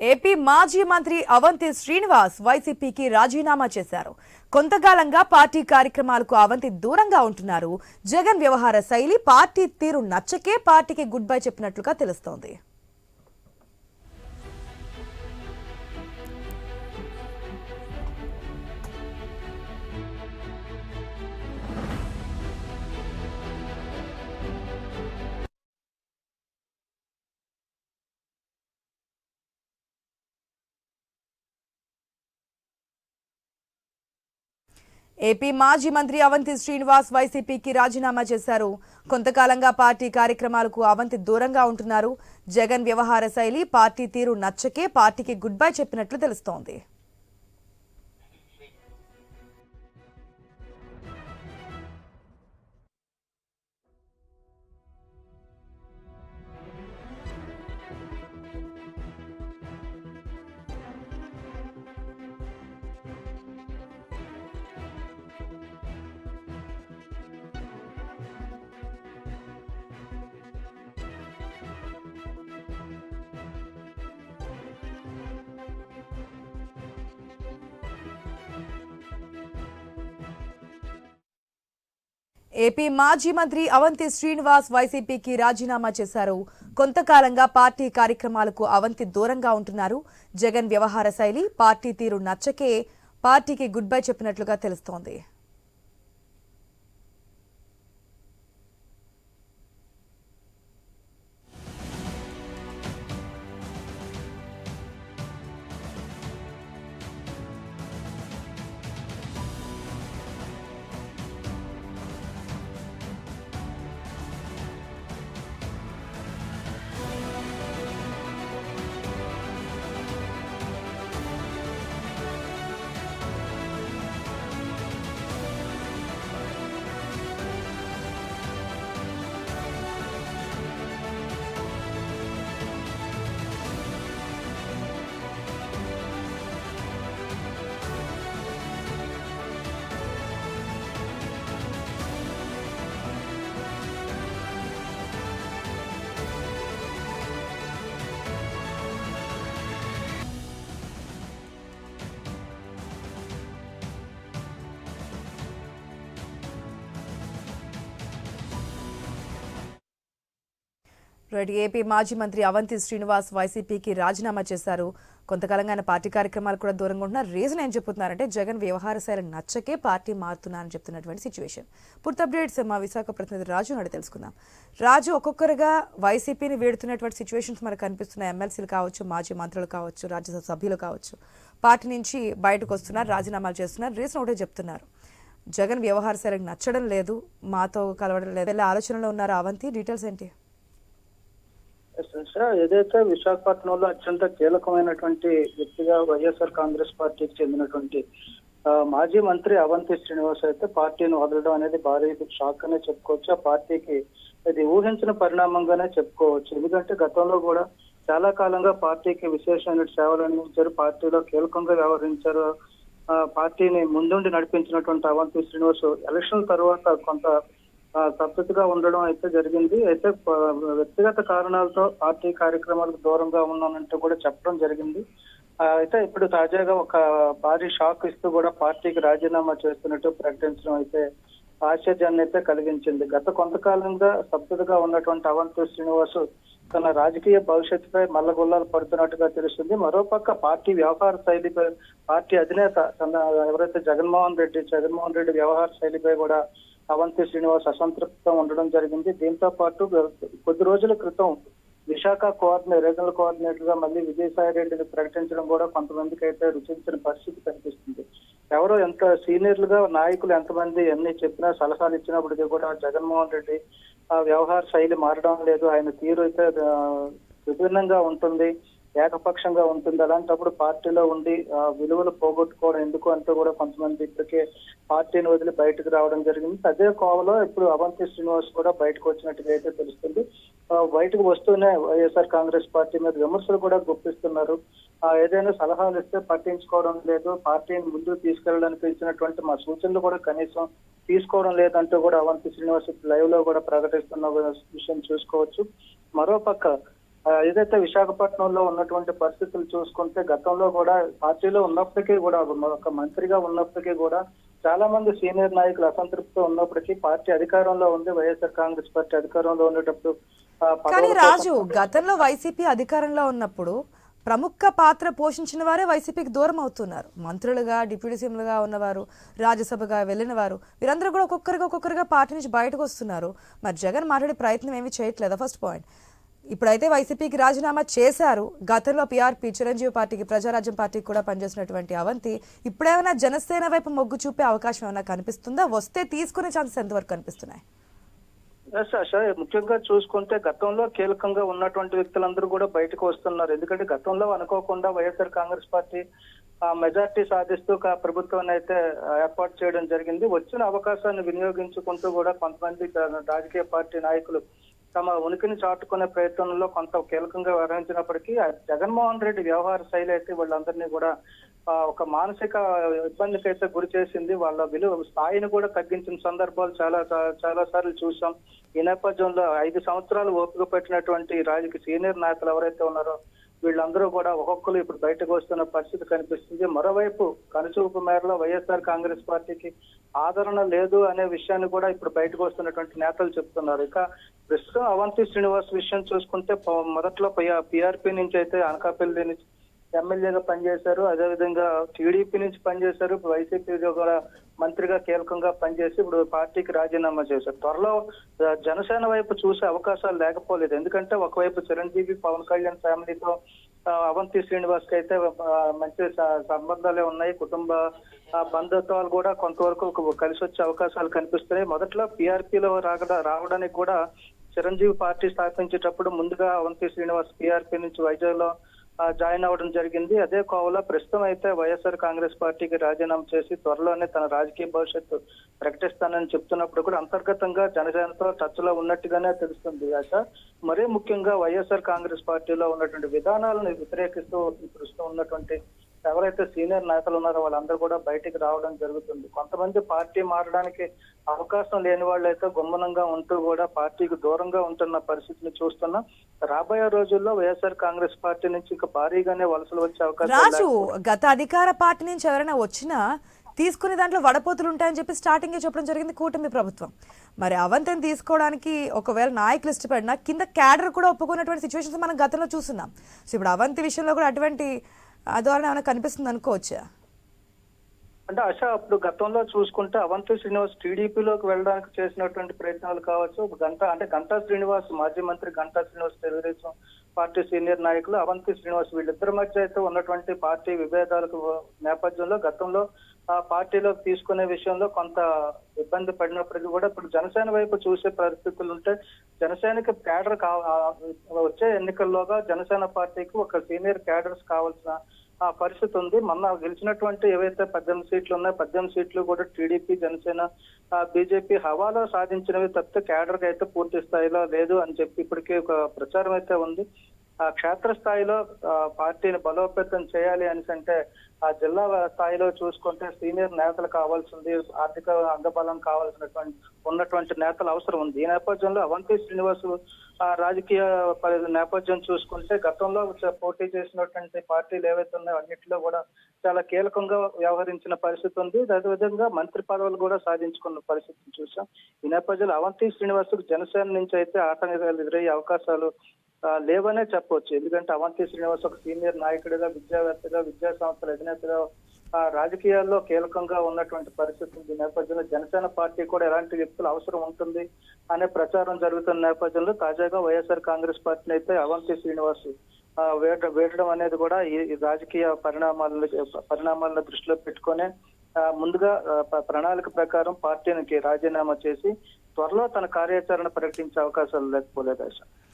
AP మాజీ మంత్రి అవంతి శ్రీనివాస్ వైసీపీకి రాజీనామా చేశారు. కొంతకాలంగా పార్టీ కార్యక్రమాలకు అవంతి దూరంగా ఉంటున్నారు. జగన్ వ్యవహార శైలి పార్టీ తీరు నచ్చకే పార్టీకి గుడ్ బై చెప్పినట్లుగా తెలుస్తోంది. ఏపీ మాజీ మంత్రి అవంతి శ్రీనివాస్ వైసీపీకి రాజీనామా చేశారు. కొంతకాలంగా పార్టీ కార్యక్రమాలకు అవంతి దూరంగా ఉంటున్నారు. జగన్ వ్యవహార శైలి పార్టీ తీరు నచ్చకే పార్టీకి గుడ్ బై చెప్పినట్లు తెలుస్తోంది. ఏపీ మాజీ మంత్రి అవంతి శ్రీనివాస్ వైసీపీకి రాజీనామా చేశారు. కొంతకాలంగా పార్టీ కార్యక్రమాలకు అవంతి దూరంగా ఉంటున్నారు. జగన్ వ్యవహార శైలి పార్టీ తీరు నచ్చకే పార్టీకి గుడ్ బై చెప్పినట్లుగా తెలుస్తోంది. రైట్ ఏపీ మాజీ మంత్రి అవంతి శ్రీనివాస్ వైసీపీకి రాజీనామా చేశారు. కొంతకాలంగా ఆయన పార్టీ కార్యక్రమాలు కూడా దూరంగా ఉంటున్నారు రీజన్ ఏం చెప్తున్నారంటే జగన్ వ్యవహార శైలి నచ్చకే పార్టీ మారుతున్నారని చెప్తున్నటువంటి సిచ్యువేషన్ పూర్తి అప్డేట్స్ మా విశాఖ ప్రతినిధి రాజు నాడు తెలుసుకుందాం. రాజు ఒక్కొక్కరుగా వైసీపీని వేడుతున్నటువంటి సిచ్యువేషన్స్ మనకు కనిపిస్తున్నాయి. ఎమ్మెల్సీలు కావచ్చు మాజీ మంత్రులు కావచ్చు రాజ్యసభ సభ్యులు కావచ్చు. పార్టీ నుంచి బయటకు వస్తున్నారు రాజీనామాలు చేస్తున్నారు రీజన్ ఒకటే చెప్తున్నారు. జగన్ వ్యవహార శైలికి నచ్చడం లేదు మాతో కలవడం లేదు. ఆలోచనలో ఉన్నారు అవంతి? డీటెయిల్స్ ఏంటి? ఏదైతే విశాఖపట్నంలో అత్యంత కీలకమైనటువంటి వ్యక్తిగా వైఎస్ఆర్ కాంగ్రెస్ పార్టీకి చెందినటువంటి ఆ, మాజీ మంత్రి అవంతి శ్రీనివాస్ అయితే పార్టీని వదలడం అనేది భారీ షాక్ అనే చెప్పుకోవచ్చు. ఆ పార్టీకి ఇది ఊహించిన పరిణామంగానే చెప్పుకోవచ్చు. ఎందుకంటే గతంలో కూడా చాలా కాలంగా పార్టీకి విశేషమైన సేవలు అందించారు. పార్టీలో కీలకంగా వ్యవహరించారు. పార్టీని ముందుండి నడిపించినటువంటి అవంతి శ్రీనివాస్. ఎలక్షన్ తర్వాత కొంత ఆ, ఉండడం అయితే జరిగింది. అయితే వ్యక్తిగత కారణాలతో పార్టీ కార్యక్రమాలకు దూరంగా ఉన్నానంటూ కూడా చెప్పడం జరిగింది. అయితే ఇప్పుడు తాజాగా ఒక భారీ షాక్ ఇస్తూ కూడా పార్టీకి రాజీనామా చేస్తున్నట్టు ప్రకటించడం అయితే ఆశ్చర్యాన్ని అయితే కలిగించింది. గత కొంతకాలంగా సభ్యుడిగా ఉన్నటువంటి అవంతి శ్రీనివాస్ తన రాజకీయ భవిష్యత్తుపై మల్లగొల్లాలు పడుతున్నట్టుగా తెలుస్తుంది. మరోపక్క పార్టీ వ్యవహార శైలిపై పార్టీ అధినేత తన ఎవరైతే జగన్మోహన్ రెడ్డి జగన్మోహన్ రెడ్డి వ్యవహార శైలిపై కూడా అవంతి శ్రీనివాస్ అసంతృప్తం ఉండడం జరిగింది. దీంతో పాటు కొద్ది రోజుల క్రితం విశాఖ కోఆర్డినేటర్ రీజనల్ కోఆర్డినేటర్గా మళ్ళీ విజయసాయి రెడ్డిని ప్రకటించడం కూడా కొంతమందికి అయితే రుచించిన పరిస్థితి కనిపిస్తుంది. ఎవరో ఎంత సీనియర్లుగా నాయకులు ఎంతమంది ఎన్ని చెప్పినా సలహాలు ఇచ్చినప్పటికీ కూడా జగన్మోహన్ రెడ్డి ఆ వ్యవహార శైలి మారడం లేదు. ఆయన తీరు అయితే విభిన్నంగా ఉంటుంది. ఏకపక్షంగా ఉంటుంది. అలాంటప్పుడు పార్టీలో ఉండి విలువలు పోగొట్టుకోవడం ఎందుకు అంటూ కూడా కొంతమంది ఇప్పటికే పార్టీని వదిలి బయటకు రావడం జరిగింది. అదే కోవలో ఇప్పుడు అవంతి శ్రీనివాస్ కూడా బయటకు వచ్చినట్టుగా అయితే తెలుస్తుంది. బయటకు వస్తూనే వైఎస్ఆర్ కాంగ్రెస్ పార్టీ మీద విమర్శలు కూడా గుప్పిస్తున్నారు. ఏదైనా సలహాలు ఇస్తే పట్టించుకోవడం లేదు. పార్టీని ముందుకు తీసుకెళ్ళడానికి ఇచ్చినటువంటి మా సూచనలు కూడా కనీసం తీసుకోవడం లేదంటూ కూడా అవంతి శ్రీనివాస్ లైవ్లో కూడా ప్రకటిస్తున్న విషయం చూసుకోవచ్చు. మరోపక్క పక్క ఏదైతే విశాఖపట్నంలో ఉన్నటువంటి పరిస్థితులు చూసుకుంటే గతంలో కూడా పార్టీలో ఉన్నప్పటికీ కూడా ఒక మంత్రిగా ఉన్నప్పటికీ కూడా చాలా మంది సీనియర్ నాయకులు అసంతృప్తితో ఉన్నప్పటికీ పార్టీ అధికారంలో ఉంది వైఎస్ఆర్ కాంగ్రెస్ పార్టీ అధికారంలో ఉండేటప్పుడు కానీ రాజు గతంలో వైసీపీ అధికారంలో ఉన్నప్పుడు ప్రముఖ పాత్ర పోషించిన వారే వైసీపీకి దూరం అవుతున్నారు. మంత్రులుగా డిప్యూటీ సీఎంలుగా ఉన్నవారు రాజ్యసభగా వెళ్ళిన వారు వీరందరూ కూడా ఒక్కొక్కరిగా ఒక్కొక్కరిగా పార్టీ నుంచి బయటకు వస్తున్నారు. మరి జగన్ మాట్లాడే ప్రయత్నం ఏమీ చేయట్లేదా? ఫస్ట్ పాయింట్ ఇప్పుడైతే వైసీపీకి రాజీనామా చేశారు. గతంలో పీఆర్పీ చిరంజీవి పార్టీకి ప్రజారాజ్యం పార్టీకి కూడా పనిచేసినటువంటి అవంతి ఇప్పుడేమైనా జనసేన వైపు మొగ్గు చూపే అవకాశం ఏమైనా కనిపిస్తుందా? వస్తే తీసుకునే ఛాన్సెస్ ఎంతవరకు కనిపిస్తున్నాయి? ఎస్ ముఖ్యంగా చూసుకుంటే గతంలో కీలకంగా ఉన్నటువంటి వ్యక్తులందరూ కూడా బయటకు వస్తున్నారు. ఎందుకంటే గతంలో అనుకోకుండా వైఎస్ఆర్ కాంగ్రెస్ పార్టీ ఆ మెజార్టీ సాధిస్తూ ప్రభుత్వాన్ని అయితే ఏర్పాటు చేయడం జరిగింది. వచ్చిన అవకాశాన్ని వినియోగించుకుంటూ కూడా కొంతమంది రాజకీయ పార్టీ నాయకులు తమ ఉనికిని చాటుకునే ప్రయత్నంలో కొంత కీలకంగా వ్యవహరించినప్పటికీ జగన్మోహన్ రెడ్డి వ్యవహార శైలి అయితే వాళ్ళందరినీ కూడా ఒక మానసిక ఇబ్బందికి అయితే గురి చేసింది. వాళ్ళ విలువ స్థాయిని కూడా తగ్గించిన సందర్భాలు చాలా చాలా సార్లు చూసాం ఈ నేపథ్యంలో ఐదు సంవత్సరాలు ఓపిక పెట్టినటువంటి రాజకీయ సీనియర్ నాయకులు ఎవరైతే ఉన్నారో వీళ్ళందరూ కూడా ఒక్కొక్కరు ఇప్పుడు బయటకు వస్తున్న పరిస్థితి కనిపిస్తుంది. మరోవైపు కనుచూపు మేరలో వైఎస్ఆర్ కాంగ్రెస్ పార్టీకి ఆదరణ లేదు అనే విషయాన్ని కూడా ఇప్పుడు బయటకు వస్తున్నటువంటి నేతలు చెప్తున్నారు. ఇక ప్రస్తుతం అవంతి శ్రీనివాస్ విషయం చూసుకుంటే మొదట్లో పిఆర్పి నుంచి అయితే అనకాపల్లి నుంచి ఎమ్మెల్యేగా పనిచేశారు. అదేవిధంగా టీడీపీ నుంచి పనిచేశారు. ఇప్పుడు కూడా మంత్రిగా కీలకంగా పనిచేసి ఇప్పుడు పార్టీకి రాజీనామా చేశారు. త్వరలో జనసేన వైపు చూసే అవకాశాలు లేకపోలేదు. ఎందుకంటే ఒకవైపు చిరంజీవి పవన్ కళ్యాణ్ ఫ్యామిలీతో అవంతి శ్రీనివాస్కి అయితే మంచి సంబంధాలే ఉన్నాయి. కుటుంబ బంధుత్వాలు కూడా కొంతవరకు కలిసి వచ్చే అవకాశాలు కనిపిస్తున్నాయి. మొదట్లో పీఆర్పీలో రాగడ రావడానికి కూడా చిరంజీవి పార్టీ స్థాపించేటప్పుడు ముందుగా అవంతి శ్రీనివాస్ పీఆర్పీ నుంచి వైజాగ్లో జాయిన్ అవ్వడం జరిగింది. అదే కోవలో ప్రస్తుతం అయితే వైఎస్ఆర్ కాంగ్రెస్ పార్టీకి రాజీనామా చేసి త్వరలోనే తన రాజకీయ భవిష్యత్తు ప్రకటిస్తానని చెప్తున్నప్పుడు కూడా అంతర్గతంగా జనసేనతో టచ్లో ఉన్నట్టుగానే తెలుస్తుంది ఆశ. మరీ ముఖ్యంగా వైఎస్ఆర్ కాంగ్రెస్ పార్టీలో ఉన్నటువంటి విధానాలను వ్యతిరేకిస్తూ ప్రస్తుతం ఉన్నటువంటి ఎవరైతే సీనియర్ నాయకులు ఉన్నారో వాళ్ళందరూ కూడా బయటికి రావడం జరుగుతుంది. కొంతమంది పార్టీ మారడానికి అవకాశం లేని వాళ్ళు అయితే గుమ్మనంగా ఉంటూ కూడా పార్టీకి దూరంగా ఉంటున్న పరిస్థితిని చూస్తున్నాం. రాబోయే రోజుల్లో వైఎస్ఆర్ కాంగ్రెస్ పార్టీ నుంచి ఇంకా భారీగానే వలసలు వచ్చే అవకాశం రాజు గత అధికార పార్టీ నుంచి ఎవరైనా వచ్చినా తీసుకునే దాంట్లో వడపోతులు ఉంటాయని చెప్పి స్టార్టింగే చెప్పడం జరిగింది కూటమి ప్రభుత్వం. మరి అవంతిని తీసుకోవడానికి ఒకవేళ నాయకులు ఇష్టపడినా కింద క్యాడర్ కూడా ఒప్పుకున్నటువంటి సిచ్యువేషన్స్ మనం గతంలో చూస్తున్నాం. సో ఇప్పుడు అవంతి విషయంలో కూడా అటువంటి ధోరణి ఏమైనా కనిపిస్తుంది అనుకోవచ్చా? అంటే ఆశ అప్పుడు గతంలో చూసుకుంటే అవంతి శ్రీనివాస్ టీడీపీలోకి వెళ్ళడానికి చేసినటువంటి ప్రయత్నాలు కావచ్చు. గంటా గంట అంటే గంటా శ్రీనివాస్ మాజీ మంత్రి గంటా శ్రీనివాస్ తెలుగుదేశం పార్టీ సీనియర్ నాయకులు అవంతి శ్రీనివాస్ వీళ్ళిద్దరి మధ్య అయితే ఉన్నటువంటి పార్టీ విభేదాలకు నేపథ్యంలో గతంలో ఆ పార్టీలో తీసుకునే విషయంలో కొంత ఇబ్బంది పడినప్పటికీ కూడా ఇప్పుడు జనసేన వైపు చూసే పరిస్థితులు ఉంటే జనసేనకి క్యాడర్ కా వచ్చే ఎన్నికల్లోగా జనసేన పార్టీకి ఒక సీనియర్ క్యాడర్స్ కావాల్సిన పరిస్థితి ఉంది. మొన్న గెలిచినటువంటి ఏవైతే పద్దెనిమిది సీట్లు ఉన్నాయో పద్దెనిమిది సీట్లు కూడా టీడీపీ జనసేన బీజేపీ హవాలో సాధించినవి తప్పితే కేడర్ అయితే పూర్తి స్థాయిలో లేదు అని చెప్పి ఇప్పటికే ఒక ప్రచారం అయితే ఉంది. క్షేత్రస్థాయిలో పార్టీని బలోపేతం చేయాలి అని అంటే ఆ జిల్లా స్థాయిలో చూసుకుంటే సీనియర్ నేతలు కావాల్సింది ఆర్థిక అంగబలం కావాల్సినటువంటి ఉన్నటువంటి నేతలు అవసరం ఉంది. ఈ నేపథ్యంలో అవంతి శ్రీనివాసు ఆ రాజకీయ నేపథ్యం చూసుకుంటే గతంలో పోటీ చేసినటువంటి పార్టీలు ఏవైతే ఉన్నాయో అన్నింటిలో కూడా చాలా కీలకంగా వ్యవహరించిన పరిస్థితి ఉంది. అదేవిధంగా మంత్రి పదవులు కూడా సాధించుకున్న పరిస్థితిని చూసాం ఈ నేపథ్యంలో అవంతి శ్రీనివాసుకు జనసేన నుంచి అయితే ఆటంకాలు ఎదురయ్యే అవకాశాలు లేవనే చెప్పొచ్చు. ఎందుకంటే అవంతి శ్రీనివాస్ ఒక సీనియర్ నాయకుడిగా విద్యావేత్తగా విద్యా సంస్థల అధినేతగా ఆ, రాజకీయాల్లో కీలకంగా ఉన్నటువంటి పరిస్థితి ఈ నేపథ్యంలో జనసేన పార్టీ కూడా ఎలాంటి వ్యక్తులు అవసరం ఉంటుంది అనే ప్రచారం జరుగుతున్న నేపథ్యంలో తాజాగా వైఎస్ఆర్ కాంగ్రెస్ పార్టీని అయితే అవంతి శ్రీనివాస్ ఆ, వేట వేయడం అనేది కూడా ఈ రాజకీయ పరిణామాలను పరిణామాలను దృష్టిలో పెట్టుకొని ముందుగా ప్రణాళిక ప్రకారం పార్టీకి రాజీనామా చేసి త్వరలో తన కార్యాచరణ ప్రకటించే అవకాశాలు లేకపోలేదు